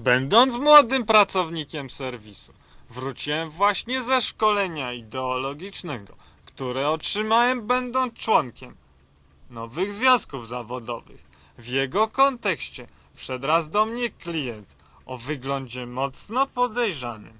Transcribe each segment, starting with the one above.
Będąc młodym pracownikiem serwisu, wróciłem właśnie ze szkolenia ideologicznego, które otrzymałem będąc członkiem nowych związków zawodowych. W jego kontekście wszedł raz do mnie klient o wyglądzie mocno podejrzanym.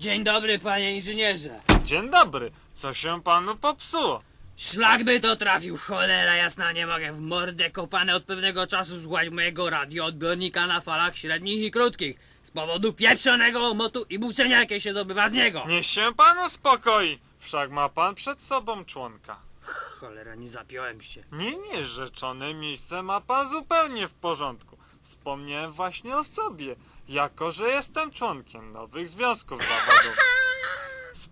Dzień dobry, panie inżynierze. Dzień dobry, co się panu popsuło? Szlak by to trafił, cholera jasna, nie mogę w mordę kopane od pewnego czasu słuchać mojego radioodbiornika na falach średnich i krótkich. Z powodu pieprzonego motu i buczenia, jakie się dobywa z niego. Niech się pan uspokoi, wszak ma pan przed sobą członka. Cholera, nie zapiąłem się. Nie, nie, rzeczone miejsce ma pan zupełnie w porządku. Wspomniałem właśnie o sobie, jako że jestem członkiem nowych związków zawodowych.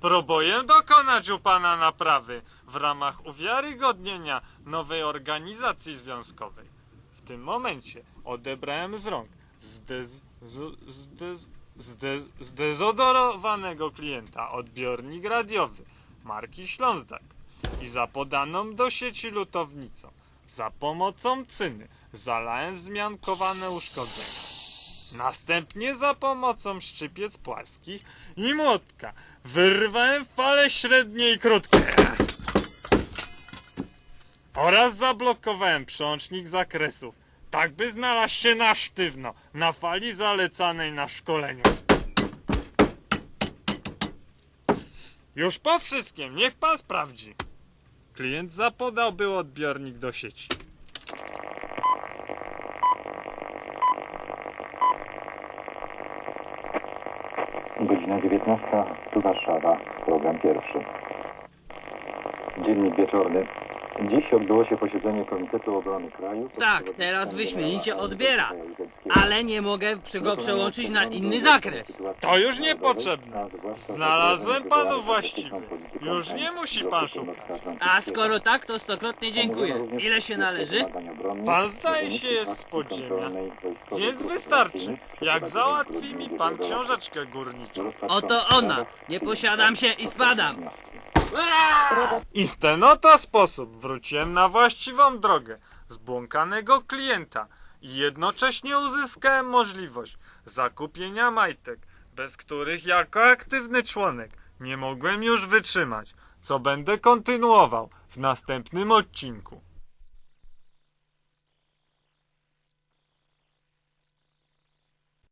Spróbuję dokonać u pana naprawy w ramach uwiarygodnienia nowej organizacji związkowej. W tym momencie odebrałem z rąk zdez, zdez, zdez, zdezodorowanego klienta odbiornik radiowy marki Ślązak i za podaną do sieci lutownicą za pomocą cyny zalałem wzmiankowane uszkodzenia. Następnie za pomocą szczypiec płaskich i młotka wyrwałem fale średnie i krótkie. Oraz zablokowałem przełącznik zakresów, tak by znalazł się na sztywno na fali zalecanej na szkoleniu. Już po wszystkim, niech pan sprawdzi. Klient zapodał był odbiornik do sieci. Godzina 19, tu Warszawa, program pierwszy. Dziennik wieczorny. Dziś odbyło się posiedzenie Komitetu Obrony Kraju. Tak, teraz wyśmienicie odbiera. Ale nie mogę przy- go przełączyć na inny zakres. To już niepotrzebne. Znalazłem panu właściwy. Już nie musi pan szukać. A skoro tak, to stokrotnie dziękuję. Ile się należy? Pan zdaje się jest z podziemia, Więc wystarczy, jak załatwi mi pan książeczkę górniczą. Oto ona. Nie posiadam się i spadam. I w ten oto sposób wróciłem na właściwą drogę zbłąkanego klienta i jednocześnie uzyskałem możliwość zakupienia majtek, bez których jako aktywny członek nie mogłem już wytrzymać, co będę kontynuował w następnym odcinku.